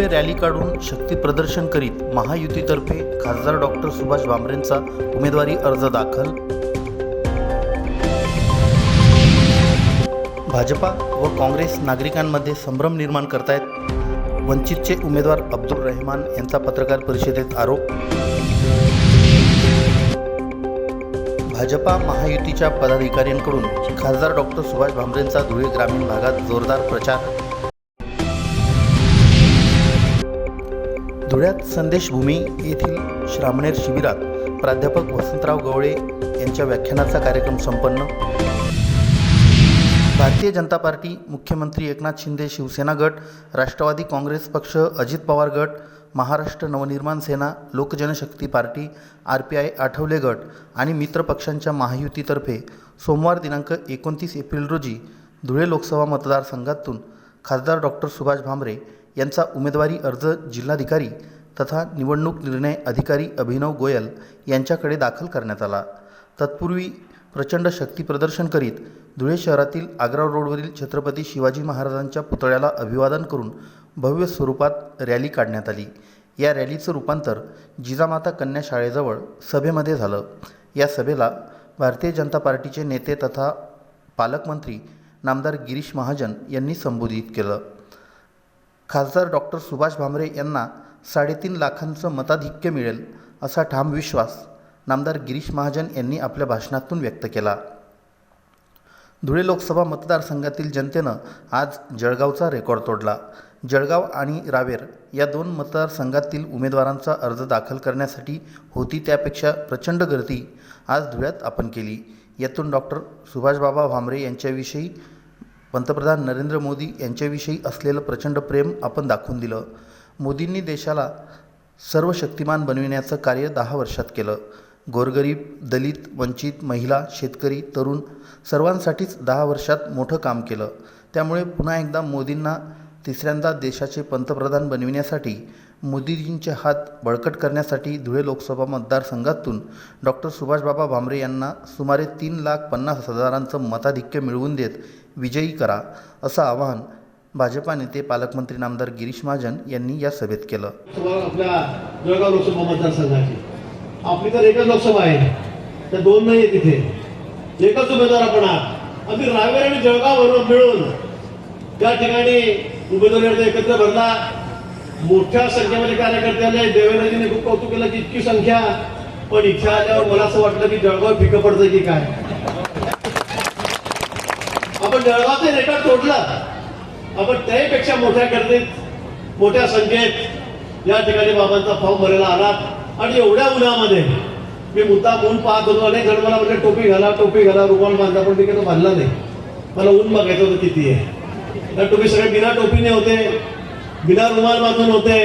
भव्य रॅली काढून शक्ती प्रदर्शन करीत महायुतीतर्फे खासदार डॉक्टर सुभाष भामरेंचा उमेदवारी अर्ज दाखल. भाजपा व काँग्रेस नागरिकांमध्ये संभ्रम निर्माण करतायत. वंचितचे उमेदवार अब्दुल रहमान यांचा पत्रकार परिषदेत आरोप. भाजपा महायुतीच्या पदाधिकाऱ्यांकडून खासदार डॉक्टर सुभाष भामरेंचा धुळे ग्रामीण भागात जोरदार प्रचार. धुळ्यात संदेशभूमी येथील श्रामणेर शिबिरात प्राध्यापक वसंतराव गवळे यांच्या व्याख्यानाचा कार्यक्रम संपन्न. भारतीय जनता पार्टी मुख्यमंत्री एकनाथ शिंदे शिवसेना गट राष्ट्रवादी काँग्रेस पक्ष अजित पवार गट Maharashtra Navnirman Sena Lokjanshakti party R P I Athawale गट आणि मित्र पक्षांच्या महायुतीतर्फे सोमवार दिनांक एकोणतीस एप्रिल रोजी धुळे लोकसभा मतदारसंघातून खासदार डॉक्टर सुभाष भामरे यांचा उमेदवारी अर्ज जिल्हाधिकारी तथा निवडणूक निर्णय अधिकारी अभिनव गोयल यांच्याकडे दाखल करण्यात आला. तत्पूर्वी प्रचंड शक्ती प्रदर्शन करीत धुळे शहरातील आग्रा रोडवरील छत्रपती शिवाजी महाराजांच्या पुतळ्याला अभिवादन करून भव्य स्वरूपात रॅली काढण्यात आली. या रॅलीचं रूपांतर जिजामाता कन्या शाळेजवळ सभेमध्ये झालं. या सभेला भारतीय जनता पार्टीचे नेते तथा पालकमंत्री नामदार गिरीश महाजन यांनी संबोधित केलं. खासदार डॉक्टर सुभाष भामरे यांना साडेतीन लाखांचं मताधिक्य मिळेल असा ठाम विश्वास नामदार गिरीश महाजन यांनी आपल्या भाषणातून व्यक्त केला. धुळे लोकसभा मतदारसंघातील जनतेनं आज जळगावचा रेकॉर्ड तोडला. जळगाव आणि रावेर या दोन मतदारसंघातील उमेदवारांचा अर्ज दाखल करण्यासाठी होती त्यापेक्षा प्रचंड गर्दी आज धुळ्यात आपण केली. यातून डॉक्टर सुभाषबाबा भामरे यांच्याविषयी पंतप्रधान नरेंद्र मोदी यांच्याविषयी असलेलं प्रचंड प्रेम आपण दाखवून दिलं. मोदींनी देशाला सर्व शक्तिमान बनविण्याचं कार्य दहा वर्षात केलं. गोरगरीब दलित वंचित महिला शेतकरी तरुण सर्वांसाठीच दहा वर्षात मोठं काम केलं. त्यामुळे पुन्हा एकदा मोदींना तिसऱ्यांदा देशाचे पंतप्रधान बनविण्यासाठी मोदीजींचे हात बळकट करण्यासाठी धुळे लोकसभा मतदारसंघातून डॉक्टर सुभाषबाबा भामरे यांना सुमारे तीन लाख पन्नास हजारांचं मताधिक्य मिळवून देत विजयी करा असं आवाहन भाजपा नेते पालकमंत्री नामदार गिरीश महाजन यांनी या सभेत केलं. आपल्या जळगाव लोकसभा मतदारसंघाची. आपली तर एकच लोकसभा आहे. त्या दोन नाही आहे तिथे एकच उमेदवार आपण आम्ही रावेर आणि जळगाव मिळून त्या ठिकाणी उमेदवारी अर्ज एकत्र भरला मोठ्या संख्येमध्ये कार्यकर्ते आले. देवेंद्रजीने खूप कौतुक केलं की इतकी संख्या. पण इच्छा आल्यावर मला असं वाटलं की जळगाव फिकं पडतं की काय? आपण जळगावचे रेकॉर्ड तोडला. आपण त्याहीपेक्षा मोठ्या गर्दीत मोठ्या संख्येत या ठिकाणी बाबांचा फॉर्म भरायला आला. आणि एवढ्या उन्हामध्ये मी मुद्दा ऊन पाहत होतो अनेक जण मला म्हणजे टोपी घाला टोपी घाला रुमाल बांधा. पण तिकडे बांधला नाही. मला ऊन बघायचं होतं किती आहे. तर तुम्ही सगळे बिना टोपीने होते बिना रुमाल बांधून होते.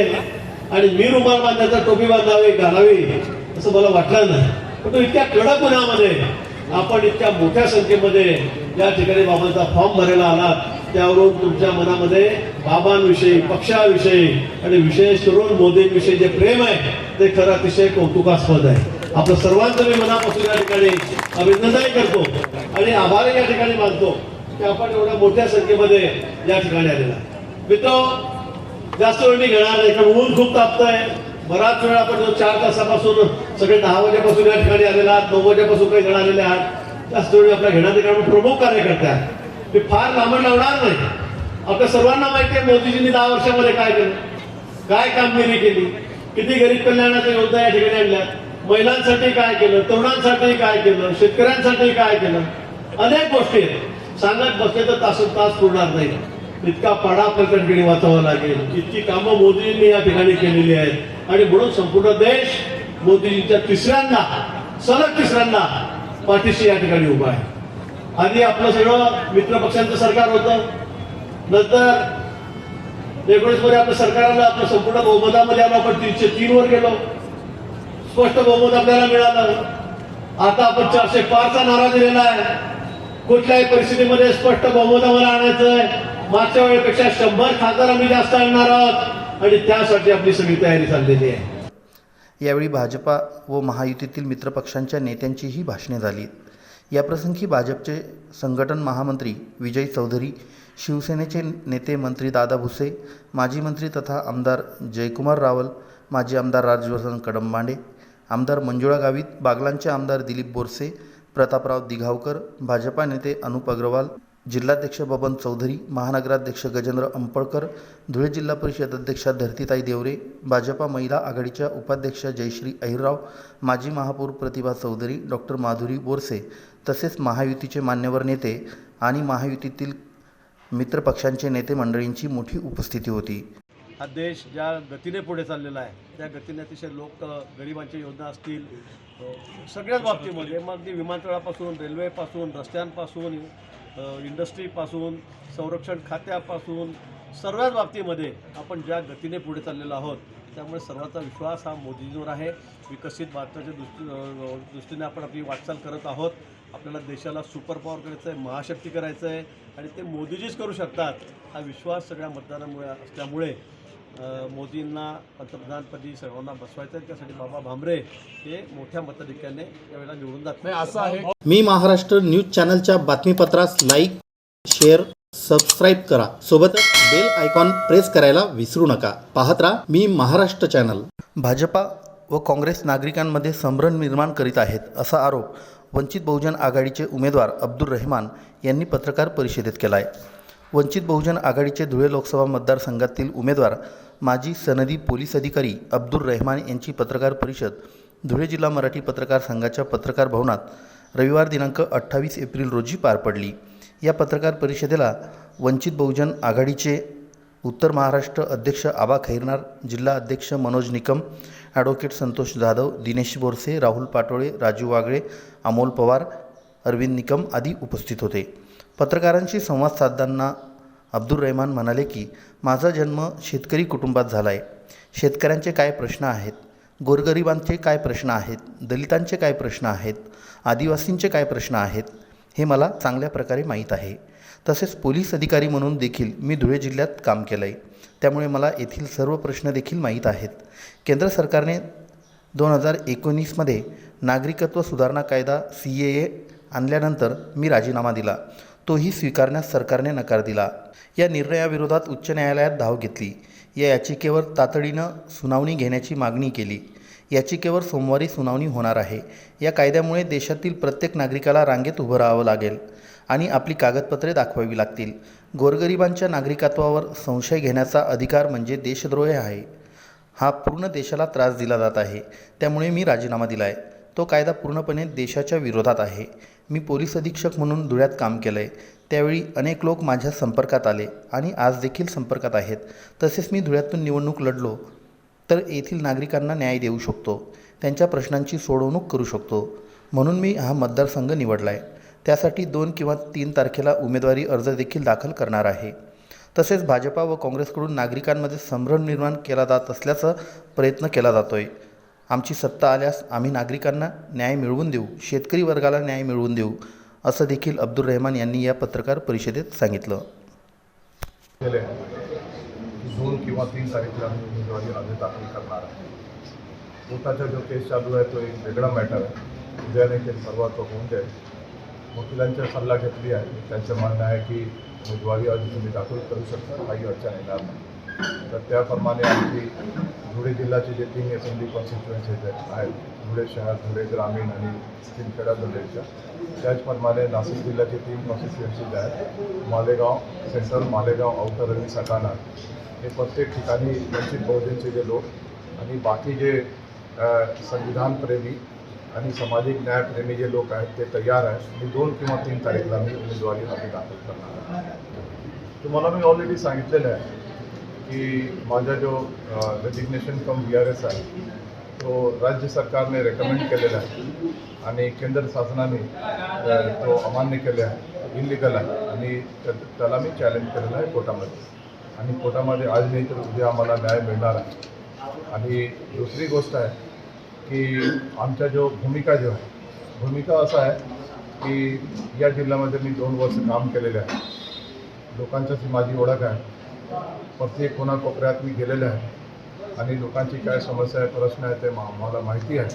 आणि मी रुमाल बांधायचा टोपी बांधावी घालावी असं मला वाटलं नाही. पण तो इतक्या कडक उन्हामध्ये आपण इतक्या मोठ्या संख्येमध्ये या ठिकाणी बाबांचा फॉर्म भरायला आलात. त्यावरून तुमच्या मनामध्ये बाबांविषयी पक्षाविषयी आणि विशेष करून मोदींविषयी जे प्रेम आहे ते खरं अतिशय कौतुकास्पद आहे. आपलं सर्वांचं मी मनापासून या ठिकाणी अभिनंदन करतो आणि आभार या ठिकाणी मानतो की आपण एवढ्या मोठ्या संख्येमध्ये या ठिकाणी आलेला मित्र जास्त वेळ मी घेणार नाही कारण ऊन खूप तापतंय. बराच वेळ आपण जो चार तासापासून सगळे दहा वाजेपासून या ठिकाणी आलेला आहात नऊ वाजेपासून काही जण आलेले आहात जास्त वेळ आपल्या घेण्यात कारण प्रमुख कार्यकर्ते आहेत. ते फार लांबण लावणार नाही. आपल्या सर्वांना माहिती आहे मोदीजींनी दहा वर्षामध्ये काय केलं? काय कामगिरी केली? किती गरीब कल्याणाच्या योजना या ठिकाणी आणल्या? महिलांसाठी काय केलं? तरुणांसाठी काय केलं? शेतकऱ्यांसाठी काय केलं? अनेक गोष्टी आहेत. सांगत बसले तर तासन तास पुरणार नाही. इतका पाडा प्रकटगिरी वाचावा लागेल. इतकी कामं मोदींनी या ठिकाणी केलेली आहेत. आणि म्हणून संपूर्ण देश मोदीजींच्या तिसऱ्यांदा सलग तिसऱ्यांदा पाठीशी या ठिकाणी उभा आहे. आधी आपलं सगळं मित्र पक्षांचं सरकार होतं. नंतर एकोणीसमध्ये आपलं सरकार आलं आपलं संपूर्ण बहुमतामध्ये आलो आपण तीनशे तीन वर गेलो. स्पष्ट बहुमत आपल्याला मिळालं. आता आपण चारशे पाचचा नारा दिलेला आहे. कुठल्याही परिस्थितीमध्ये स्पष्ट बहुमत आम्हाला आणायचं आहे मागच्या वेळेपेक्षा शंभर खासदार आम्ही जास्त आणणार आहोत. आणि त्यासाठी आपली सगळी तयारी चाललेली आहे. यावेळी भाजपा व महायुतीतील मित्रपक्षांच्या नेत्यांचीही भाषणे झाली. याप्रसंगी भाजपचे संघटन महामंत्री विजय चौधरी शिवसेनेचे नेते मंत्री दादा भुसे माजी मंत्री तथा आमदार जयकुमार रावल माजी आमदार राजवर्धन कडंबांडे आमदार मंजुळा गावित बागलांचे आमदार दिलीप बोरसे प्रतापराव दिघावकर भाजपा नेते अनुप अग्रवाल जिल्हाध्यक्ष बबन चौधरी महानगराध्यक्ष गजेंद्र अंपळकर धुळे जिल्हा परिषद अध्यक्षा धरतीताई देवरे भाजपा महिला आघाडीच्या उपाध्यक्षा जयश्री अहिरराव माजी महापौर प्रतिभा चौधरी डॉक्टर माधुरी बोरसे तसेच महायुतीचे मान्यवर नेते आणि महायुतीतील मित्रपक्षांचे नेते मंडळींची मोठी उपस्थिती होती. हा देश ज्या गतीने पुढे चाललेला आहे त्या गतीने अतिशय लोक गरिबांच्या योजना असतील सगळ्याच बाबतीमध्ये मग ती विमानतळापासून रेल्वेपासून रस्त्यांपासून इंडस्ट्रीपासून संरक्षण खात्यापासून सर्वच बाबतीमध्ये आपण ज्या गतीने पुढे चाललेलो आहोत त्यामुळे सर्वांचा विश्वास हा मोदींवर आहे. विकसित भारताच्या दृष्टी दृष्टीने आपण आपली वाटचाल करत आहोत. आपल्याला देशाला सुपर पॉवर करायचं आहे महाशक्ती करायचं आहे आणि ते मोदीजीच करू शकतात. हा विश्वास सगळ्या मतदारामुळे असल्यामुळे मोदींना पंतप्रधानपदी सर्वांना बसवायचं आहे त्यासाठी बाबा भामरे हे मोठ्या मताधिक्याने यावेळेला निवडून जातात असं आहे मी महाराष्ट्र न्यूज चॅनलच्या बातमीपत्रास लाईक शेअर सबस्क्राईब करा. सोबतच बेल आयकॉन प्रेस करायला विसरू नका. पाहत राहा मी महाराष्ट्र चॅनल. भाजपा व काँग्रेस नागरिकांमध्ये संभ्रम निर्माण करीत आहेत असा आरोप वंचित बहुजन आघाडीचे उमेदवार अब्दुल रहमान यांनी पत्रकार परिषदेत केला आहे वंचित बहुजन आघाडीचे धुळे लोकसभा मतदारसंघातील उमेदवार माजी सनदी पोलीस अधिकारी अब्दुल रहमान यांची पत्रकार परिषद धुळे जिल्हा मराठी पत्रकार संघाच्या पत्रकार भवनात रविवार दिनांक अठ्ठावीस एप्रिल रोजी पार पडली. या पत्रकार परिषदेला वंचित बहुजन आघाडीचे उत्तर महाराष्ट्र अध्यक्ष आबा खैरनार जिल्हा अध्यक्ष मनोज निकम ॲडव्होकेट संतोष जाधव दिनेश बोरसे राहुल पाटोळे राजू वागळे अमोल पवार अरविंद निकम आदी उपस्थित होते. पत्रकारांशी संवाद साधताना अब्दुल रहमान म्हणाले की माझा जन्म शेतकरी कुटुंबात झाला आहे शेतकऱ्यांचे काय प्रश्न आहेत? गोरगरिबांचे काय प्रश्न आहेत? दलितांचे काय प्रश्न आहेत? आदिवासींचे काय प्रश्न आहेत? हे मला चांगल्या प्रकारे माहीत आहे. तसेच पोलीस अधिकारी म्हणून देखील मी धुळे जिल्ह्यात काम केलं आहे त्यामुळे मला येथील सर्व प्रश्न देखील माहीत आहेत. केंद्र सरकारने दोन हजार एकोणीसमध्ये नागरिकत्व सुधारणा कायदा सी ए ए आणल्यानंतर मी राजीनामा दिला. तोही स्वीकारण्यास सरकारने नकार दिला. या निर्णयाविरोधात उच्च न्यायालयात धाव घेतली. या याचिकेवर तातडीनं सुनावणी घेण्याची मागणी केली. याचिकेवर सोमवारी सुनावणी होणार आहे. या कायद्यामुळे देशातील प्रत्येक नागरिकाला रांगेत उभं राहावं लागेल आणि आपली कागदपत्रे दाखवावी लागतील. गोरगरिबांच्या नागरिकत्वावर संशय घेण्याचा अधिकार म्हणजे देशद्रोह आहे. हा पूर्ण देशाला त्रास दिला जात आहे. त्यामुळे मी राजीनामा दिला आहे तो कायदा पूर्णपणे देशाच्या विरोधात आहे. मी पोलीस अधीक्षक म्हणून धुळ्यात काम केलं आहे त्यावेळी अनेक लोक माझ्या संपर्कात आले आणि आज देखील संपर्कात आहेत. तसेच मी धुळ्यातून निवडणूक लढलो तर येथील नागरिकांना न्याय देऊ शकतो. त्यांच्या प्रश्नांची सोडवणूक करू शकतो. म्हणून मी हा मतदारसंघ निवडला आहे त्यासाठी दोन किंवा तीन तारखेला उमेदवारी अर्ज देखील दाखल करणार आहे. तसेच भाजपा व काँग्रेसकडून नागरिकांमध्ये संभ्रम निर्माण केला जात असल्याचा प्रयत्न केला जातो आहे आमची सत्ता आल्यास आम्ही नागरिकांना न्याय मिळवून देऊ शेतकरी वर्गाला न्याय मिळवून देऊ असं देखील अब्दुल रहमान यांनी या पत्रकार परिषदेत सांगितलं. केले दोन किंवा तीन तारीखला आम्ही उमेदवारी अर्ज दाखल करणार आहे. कोर्टाचा जो केस चालू आहे तो एक वेगळा मॅटर आहे. उद्याने केस ते परवा तो होऊन जाईल. वकिलांचा सल्ला घेतली आहे. त्यांचं म्हणणं आहे की उमेदवारी अर्ज तुम्ही दाखल करू शकता काही अडचण येणार नाही. तर त्याप्रमाणे आमची धुळे जिल्ह्याचे जे तीन असेंब्ली कॉन्स्टिट्युएन्सीज आहेत धुळे शहर धुळे ग्रामीण आणि सिंदखेडा धुळेच्या त्याचप्रमाणे नाशिक जिल्ह्याचे तीन कॉन्स्टिट्युएन्सीज आहेत मालेगाव सेंट्रल मालेगाव आउटर आणि सटाणा. हे प्रत्येक ठिकाणी वंचित बहुजनचे जे लोक आणि बाकी जे संविधानप्रेमी आणि सामाजिक न्यायप्रेमी जे लोक आहेत ते तयार आहेत. मी दोन किंवा तीन तारीखला मी उमेदवारी आम्ही दाखल करणार आहे. तुम्हाला मी ऑलरेडी सांगितलेलं आहे की माझा जो resignation from B R S आहे तो राज्य सरकारने रेकमेंड केलेला आहे आणि केंद्र शासनाने तो अमान्य केला आहे इलिगल आहे आणि त्या- त्याला मी चॅलेंज केलेला आहे कोर्टामध्ये. आणि कोर्टामध्ये आज नाही तर उद्या आम्हाला न्याय मिळणार आहे. आणि दुसरी गोष्ट आहे की आमच्या जो भूमिका जो आहे भूमिका असा आहे की या जिल्ह्यामध्ये मी दोन वर्ष काम केलेले आहे. लोकांच्याशी माझी ओळख आहे. प्रत्येक कोणाकोपऱ्यात मी गेलेलं आहे. आणि लोकांची काय समस्या आहे प्रश्न आहे ते मा- मला माहिती आहे.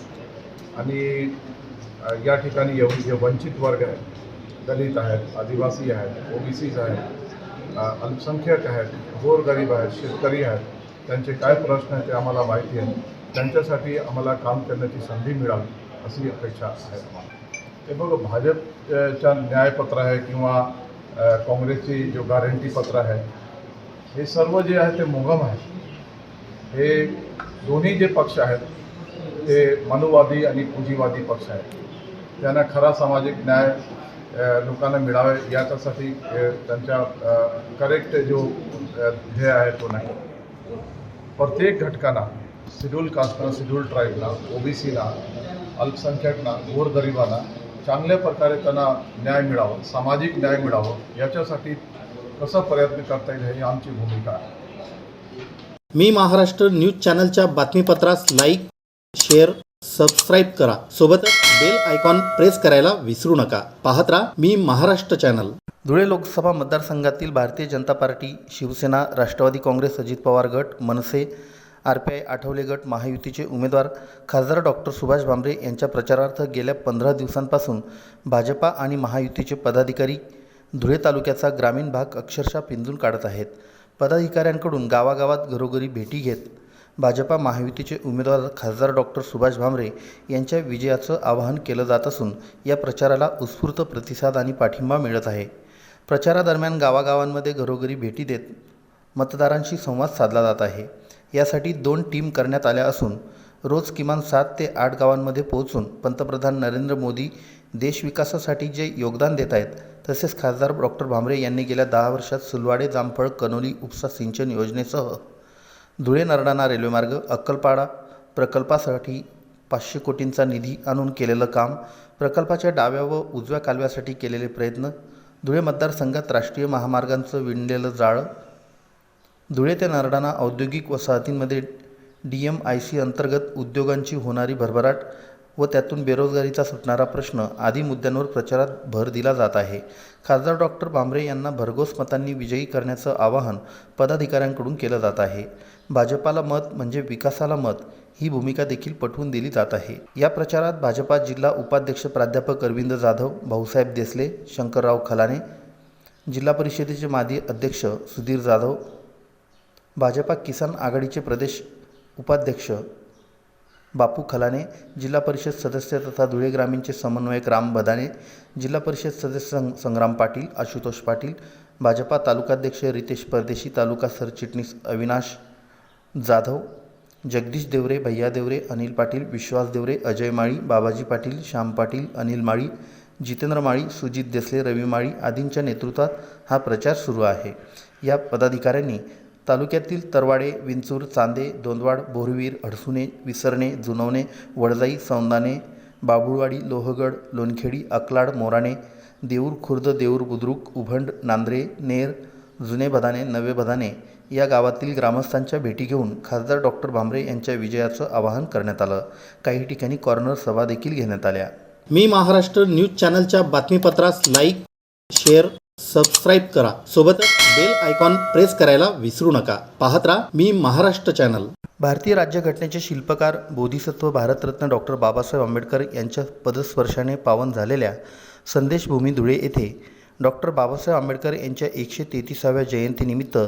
आणि या ठिकाणी येऊन जे वंचित वर्ग आहेत दलित आहेत आदिवासी आहेत ओबीसीज आहेत अल्पसंख्यक आहेत गोरगरीब आहेत शेतकरी आहेत त्यांचे काय प्रश्न आहेत ते आम्हाला माहिती आहे. त्यांच्यासाठी आम्हाला काम करण्याची संधी मिळावी अशी अपेक्षा आहे आम्हाला. ते बघ भाजपच्या न्यायपत्र आहे किंवा काँग्रेसची जो गॅरंटी पत्र आहे हे सर्व जे आहे ते मोगम आहे. हे दोन्ही जे पक्ष आहेत ते मनुवादी आणि पूंजीवादी पक्ष आहेत. त्यांना खरा सामाजिक न्याय लोकांना मिळावे याच्यासाठी त्यांच्या करेक्ट जो ध्येय आहे तो नाही. प्रत्येक घटकांना शेड्यूल कास्टला शेड्यूल ट्राईबला ओबीसीला अल्पसंख्याकना गोरगरिबांना चांगल्या प्रकारे त्यांना न्याय मिळावं सामाजिक न्याय मिळावं याच्यासाठी कसा प्रयत्न करता येईल ही आमची भूमिका आहे. मी महाराष्ट्र न्यूज चॅनलच्या बातमीपत्रास लाईक शेअर सबस्क्राईब करा. सोबतच बेल आयकॉन प्रेस करायला विसरू नका. पाहत राहा मी महाराष्ट्र चॅनल. धुळे लोकसभा मतदारसंघातील भारतीय जनता पार्टी शिवसेना राष्ट्रवादी काँग्रेस अजित पवार गट MNS R P I Athawale गट महायुतीचे उमेदवार खासदार डॉक्टर सुभाष भामरे यांच्या प्रचारार्थ गेल्या पंधरा दिवसांपासून भाजपा आणि महायुतीचे पदाधिकारी धुळे तालुक्याचा ग्रामीण भाग अक्षरशः पिंजून काढत आहेत. पदाधिकाऱ्यांकडून गावागावात घरोघरी भेटी घेत भाजपा महायुतीचे उमेदवार खासदार डॉक्टर सुभाष भामरे यांच्या विजयाचं आवाहन केलं जात असून या प्रचाराला उत्स्फूर्त प्रतिसाद आणि पाठिंबा मिळत आहे. प्रचारादरम्यान गावागावांमध्ये घरोघरी भेटी देत मतदारांशी संवाद साधला जात आहे. यासाठी दोन टीम करण्यात आल्या असून रोज किमान सात ते आठ गावांमध्ये पोहोचून पंतप्रधान नरेंद्र मोदी देश विकासासाठी जे योगदान देत आहेत तसेच खासदार डॉक्टर भांबरे यांनी गेल्या दहा वर्षात सुलवाडे जामफळ कनोली उपसा सिंचन योजनेसह धुळे नरडाणा रेल्वेमार्ग अक्कलपाडा प्रकल्पासाठी पाचशे कोटींचा निधी आणून केलेलं काम प्रकल्पाच्या डाव्या व उजव्या कालव्यासाठी केलेले प्रयत्न धुळे मतदारसंघात राष्ट्रीय महामार्गांचं विणलेलं जाळं धुळे ते नरडाणा औद्योगिक वसाहतींमध्ये डी एम आय सी अंतर्गत उद्योगांची होणारी भरभराट व त्यातून बेरोजगारीचा सुटणारा प्रश्न आदी मुद्द्यांवर प्रचारात भर दिला जात आहे. खासदार डॉक्टर बांबरे यांना भरघोस मतांनी विजयी करण्याचं आवाहन पदाधिकाऱ्यांकडून केलं जात आहे. भाजपाला मत म्हणजे विकासाला मत ही भूमिका देखील पटवून दिली जात आहे. या प्रचारात भाजपा जिल्हा उपाध्यक्ष प्राध्यापक अरविंद जाधव भाऊसाहेब देसले शंकरराव खलाने जिल्हा परिषदेचे माजी अध्यक्ष सुधीर जाधव भाजपा किसान आघाडीचे प्रदेश उपाध्यक्ष बापू खलाने जिल्हा परिषद सदस्य तथा धुळे ग्रामीणचे समन्वयक राम बदाने जिल्हा परिषद सदस्य सं संग्राम पाटील आशुतोष पाटील भाजपा तालुकाध्यक्ष रितेश परदेशी तालुका सरचिटणीस अविनाश जाधव जगदीश देवरे भैया देवरे अनिल पाटील विश्वास देवरे अजय माळी बाबाजी पाटील श्याम पाटील अनिल माळी जितेंद्र माळी सुजित देसले रवी माळी आदींच्या नेतृत्वात हा प्रचार सुरू आहे. या पदाधिकाऱ्यांनी तालुक्यातील तरवाडे विंचूर चांदे दोंदवाड बोरवीर अडसुणे विसरणे जुनवणे वडजाई सौंदाणे बाबुळवाडी लोहगड लोणखेडी अकलाड मोराणे देऊर खुर्द देऊर बुद्रुक उभंड नांद्रे नेर जुने बदाने नवे बदाने या गावातील ग्रामस्थांच्या भेटी घेऊन खासदार डॉक्टर भांबरे यांच्या विजयाचं आवाहन करण्यात आलं. काही ठिकाणी कॉर्नर सभा देखील घेण्यात आल्या. मी महाराष्ट्र न्यूज चॅनलच्या बातमीपत्रास लाईक शेअर सबस्क्राईब करा. सोबतच बेल आयकॉन प्रेस करायला विसरू नका. पाहत राहा मी महाराष्ट्र चॅनल भारतीय राज्यघटनेचे शिल्पकार बोधिसत्व भारतरत्न डॉक्टर बाबासाहेब आंबेडकर यांच्या पदस्पर्शाने पावन झालेल्या संदेशभूमी धुळे येथे डॉक्टर बाबासाहेब आंबेडकर यांच्या एकशे तेहतीसाव्या जयंतीनिमित्त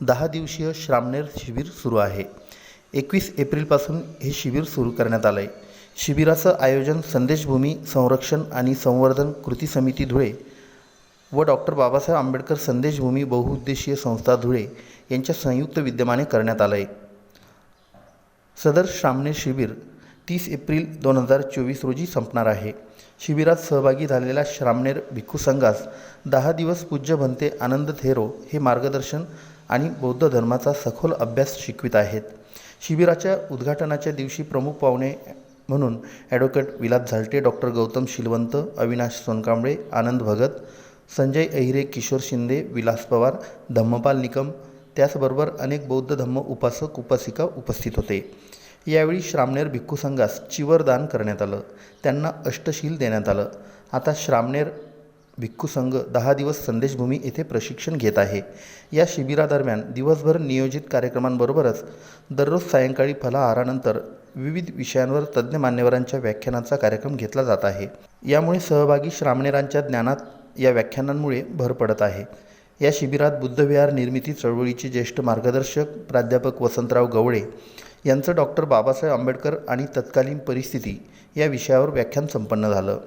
दहा दिवसीय श्रामणेर शिबिर सुरू आहे. एकवीस एप्रिलपासून हे शिबिर सुरू करण्यात आलं आहे शिबिराचं आयोजन संदेशभूमी संरक्षण आणि संवर्धन कृती समिती धुळे व डॉक्टर बाबासाहेब आंबेडकर संदेशभूमी बहुउद्देशीय संस्था धुळे यांच्या संयुक्त विद्यमाने करण्यात आलं आहे सदर श्रामणे शिबिर तीस एप्रिल दोन हजार चोवीस रोजी संपणार आहे. शिबिरात सहभागी झालेल्या श्रामणेर भिक्खू संघास दहा दिवस पूज्य भंते आनंद थेरो हे मार्गदर्शन आणि बौद्ध धर्माचा सखोल अभ्यास शिकवित आहेत. शिबिराच्या उद्घाटनाच्या दिवशी प्रमुख पाहुणे म्हणून ॲडव्होकेट विलास झालटे डॉक्टर गौतम शिलवंत अविनाश सोनकांबळे आनंद भगत संजय अहिरे किशोर शिंदे विलास पवार धम्मपाल निकम त्याचबरोबर अनेक बौद्ध धम्म उपासक उपासिका उपस्थित होते. यावेळी श्रामणेर भिक्खू संघास चिवर दान करण्यात आलं. त्यांना अष्टशील देण्यात आलं. आता श्रामणेर भिक्खू संघ दहा दिवस संदेशभूमी येथे प्रशिक्षण घेत आहे. या शिबिरादरम्यान दिवसभर नियोजित कार्यक्रमांबरोबरच दररोज सायंकाळी फलाहारानंतर विविध विषयांवर तज्ज्ञ मान्यवरांच्या व्याख्यानाचा कार्यक्रम घेतला जात आहे. यामुळे सहभागी श्रामणेरांच्या ज्ञानात या व्याख्यानांमुळे भर पडत आहे. या शिबिरात बुद्धविहार निर्मिती चळवळीचे ज्येष्ठ मार्गदर्शक प्राध्यापक वसंतराव गवळे यांचं डॉक्टर बाबासाहेब आंबेडकर आणि तत्कालीन परिस्थिती या विषयावर व्याख्यान संपन्न झालं.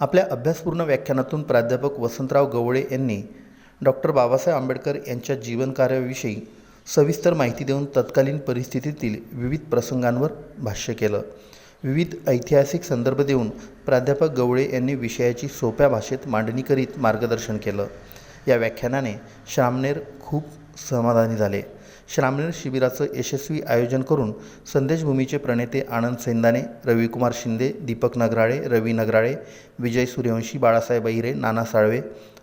आपल्या अभ्यासपूर्ण व्याख्यानातून प्राध्यापक वसंतराव गवळे यांनी डॉक्टर बाबासाहेब आंबेडकर यांच्या जीवनकार्याविषयी सविस्तर माहिती देऊन तत्कालीन परिस्थितीतील विविध प्रसंगांवर भाष्य केलं. विविध ऐतिहासिक संदर्भ देऊन प्राध्यापक गवळे यांनी विषयाची सोप्या भाषेत मांडणी करीत मार्गदर्शन केलं. या व्याख्यानाने श्रामनेर खूप समाधानी झाले. श्रामनेर शिबिराचं यशस्वी आयोजन करून संदेशभूमीचे प्रणेते आनंद सेंदाने रविकुमार शिंदे दीपक नगराळे रवी नगराळे विजय सूर्यवंशी बाळासाहेब अहिरे नाना साळवे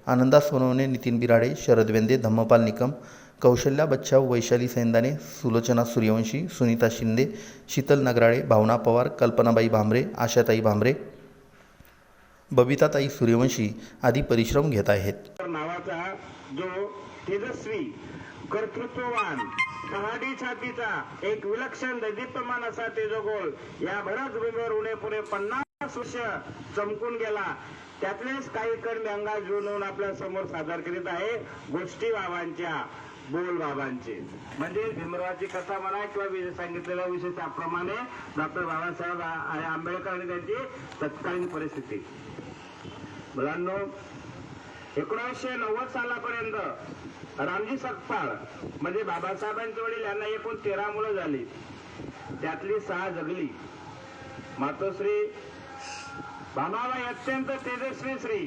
आनंदा सोनवणे नितीन बिराडे शरद वेंदे धम्मपाल निकम कौशल्या बच्छाव वैशाली सेंदाने सुलोचना सूर्यवंशी सुनीता शिंदे शीतल नगराळे भावना पवार कल्पनाबाई भांबरे आशाताई भांबरे बबिताताई सूर्यवंशी आदी परिश्रम घेत आहेत. नावाचा जो तेजस्वी कर्तृत्ववान पहाडी छातीचा एक विलक्षण दैदीप्यमान असा तेजगोल या बऱ्याच भूमीवर उणे पुढे पन्नास वर्ष चमकून गेला. त्यातलेच काही कण अंगात जुळवून आपल्यासमोर सादर करीत आहे गोष्टी बाबांच्या. बोल बाबांचे. म्हणजे भीमरावाची कथा म्हणा किंवा विजय सांगितलेल्या विषय त्याप्रमाणे डॉक्टर बाबासाहेब आणि आंबेडकर आणि त्यांची तत्कालीन परिस्थिती. मुलांनो एकोणीसशे नव्वद सालापर्यंत रामजी सकपाळ म्हणजे बाबासाहेबांचे वडील यांना एकूण तेरा मुलं झाली. त्यातली सहा जगली. मातोश्री भामाबाई अत्यंत तेजस्वी श्री.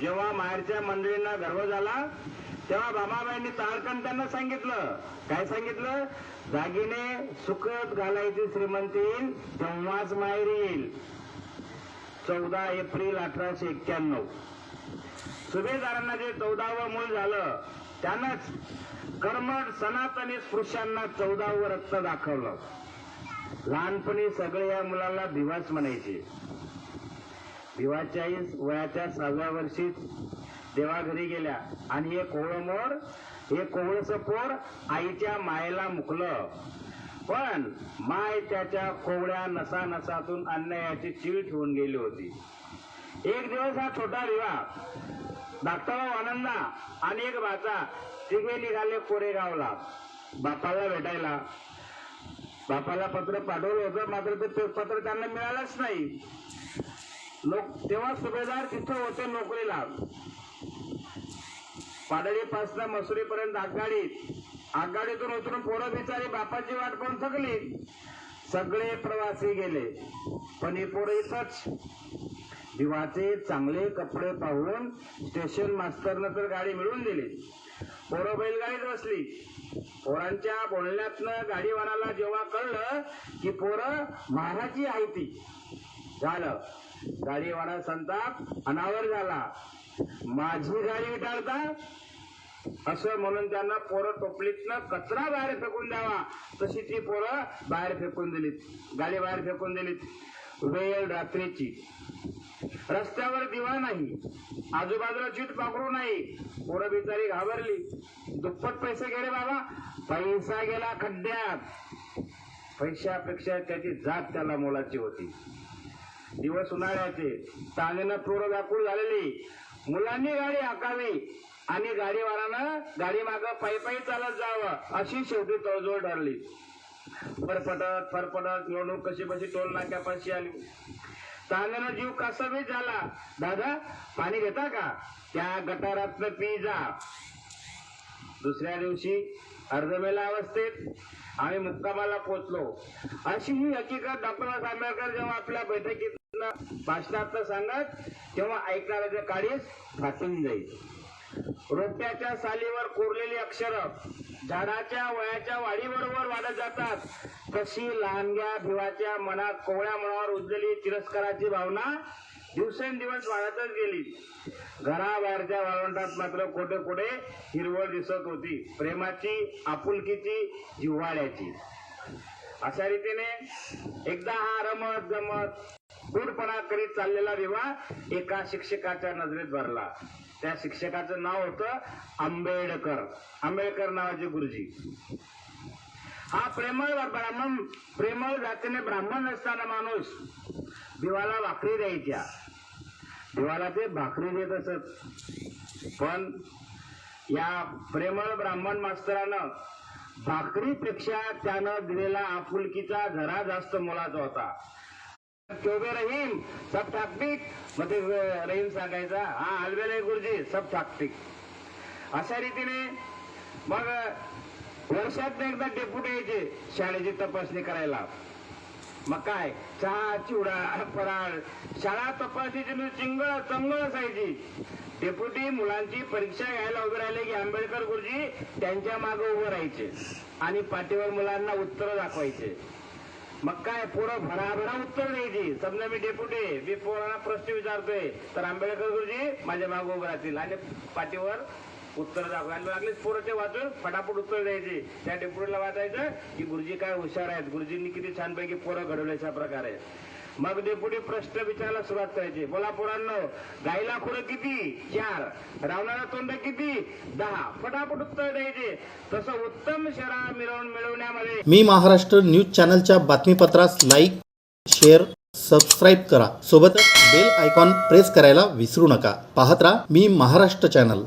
जेव्हा माहेरच्या मंडळींना गर्व झाला तेव्हा बाबाबाईंनी तारकन त्यांना सांगितलं. काय सांगितलं? दागिने सुखत घालायची श्रीमंती येईल तेव्हाच माहेर येईल. चौदा एप्रिल अठराशे एक्क्याण्णव. सुभेदारांना जे चौदावं मूल झालं त्यानंच कर्मठ सनातनी स्पृश्यांना चौदावं रक्त दाखवलं. लहानपणी सगळे या मुलाला भिवाच म्हणायचे. भिवाच्या वयाच्या सहाव्या वर्षीच देवाघरी गेल्या. आणि हे कोवळं मोर हे कोवळस पोर आईच्या मायेला मुकलं. पण माय त्याच्या कोवळ्या नसा नसातून अन्यायाची चीळ ठेवून गेली होती. एक दिवस हा छोटा विवाह. धाकटाभाऊ आनंदा आणि एक बाचा तिघे निघाले कोरेगावला. बापाला भेटायला. बापाला पत्र पाठवलं होतं मात्र ते पत्र त्यांना मिळालंच नाही. लोक तेव्हा सुभेदार तिथं होते नोकरीला. पाडळीपासून मसुरीपर्यंत आघाडीत आघाडीतून उतरून पोरं बिचारी बापाची वाट कोण थकली. सगळे प्रवासी गेले. पण हे पोरं इथंच. दिवाचे चांगले कपडे पाहून स्टेशन मास्तरनं तर गाडी मिळवून दिली. पोरं बैलगाडीत बसली. पोरांच्या बोलण्यातनं गाडीवानाला जेव्हा कळलं की पोरं महाराजी आहे ती. झालं. गाडीवाना संताप अनावर झाला. माझी गाडी विटाळता असं म्हणून त्यांना पोरं टोपलीतनं कचरा बाहेर फेकून द्यावा. तशी ती पोरं बाहेर फेकून दिलीत. गाडी बाहेर फेकून दिलीत. वेळ रात्रीची. रस्त्यावर दिवा नाही. आजूबाजूला चीट पाखरू नाही. पोरं बिचारी घाबरली. दुप्पट पैसे गेले बाबा. पैसा गेला खड्ड्यात. पैशापेक्षा त्याची जात त्याला मोलाची होती. दिवस उन्हाळ्याचे. तांदीनं पोरं व्याकुळ झालेली. मुलांनी गाडी आकावी आणि गाडीवाल्यानं गाडी माग पायी पायी चालत जावं अशी शेवटी तळजोड ठरली. फरफटत फरफटत निवडणूक कशी बशी टोल नाक्यापाशी आली. तांदळानं जीव कासावीस झाला. दादा पाणी घेता का? त्या गटारातनं पी जा. दुसऱ्या दिवशी अर्धवेला अवस्थेत आम्ही मुक्कामाला पोचलो अशी ही हकीकत डॉक्टर आंबेडकर जेव्हा आपल्या बैठकीत भाषणात सांगत तेव्हा ऐकणाऱ्याच्या काळीच फाटून जाईल. रोप्याच्या सालीवर कोरलेली अक्षर झाडाच्या वयाच्या वाढीबरोबर वाढत जातात. तशी लहानग्या भिवाच्या मनात कोवळ्या मनावर उजलेली तिरस्काराची भावना दिवसेंदिवस वाढतच गेली. घराबाहेरच्या वाळवंटात मात्र कोठे कुठे हिरवळ दिसत होती. प्रेमाची आपुलकीची जिव्हाळ्याची. अशा रीतीने एकदा हा रमत गमत गुडपणा करीत चाललेला विवाह एका शिक्षकाच्या नजरेत भरला. त्या शिक्षकाचं नाव होतं आंबेडकर. आंबेडकर नावाचे गुरुजी. हा प्रेमळ ब्राह्मण प्रेमळ जातीने ब्राह्मण असताना माणूस दिवाला भाकरी द्यायच्या. दिवाला ते भाकरी देत असत. पण या प्रेमळ ब्राह्मण मास्तरानं भाकरीपेक्षा त्यानं दिलेला आपुलकीचा झरा जास्त मोलाचा होता. चोबे रहीम सब ठाकपिक मग ते रहीम सांगायचा हा हलवेले गुरुजी सब ठाकपिक अशा रीतीने मग वर्षात एकदा डेप्युटी यायचे शाळेची तपासणी करायला. मग काय? चहा चिवडा फराळ शाळा तपासणीची म्हणजे चिंगळ चंगळ असायची. डेप्युटी मुलांची परीक्षा घ्यायला उभे राहिले की आंबेडकर गुरुजी त्यांच्या मागे उभे राहायचे आणि पाठीवर मुलांना उत्तर दाखवायचे. मग काय? पोरं भराभरा उत्तर द्यायची. समजा मी डेप्युटी मी पोरांना प्रश्न विचारतोय तर आंबेडकर गुरुजी माझ्या मागे उभे राहतील आणि पाठीवर उत्तर दाखवा आणि पोरं ते वाचून. फटाफट उत्तर द्यायचे. त्या डेप्युटीला वाचायचं की गुरुजी काय हुशार आहेत. गुरुजींनी किती छानपैकी पोरं घडवले अशा प्रकारे. मग डेपुटी प्रश्न विचारायला सुरुवात करायची. बोला पोरांनो गाईला खुरं किती? चार. रावणाला तोंड किती? दहा. फटाफट उत्तर द्यायचे. तसं उत्तम शरा मिळवून मिळवण्यामध्ये मी महाराष्ट्र न्यूज चॅनलच्या बातमीपत्रास लाईक शेअर सबस्क्राईब करा. सोबतच बेल आयकॉन प्रेस करायला विसरू नका. पाहत राहा मी महाराष्ट्र चॅनल.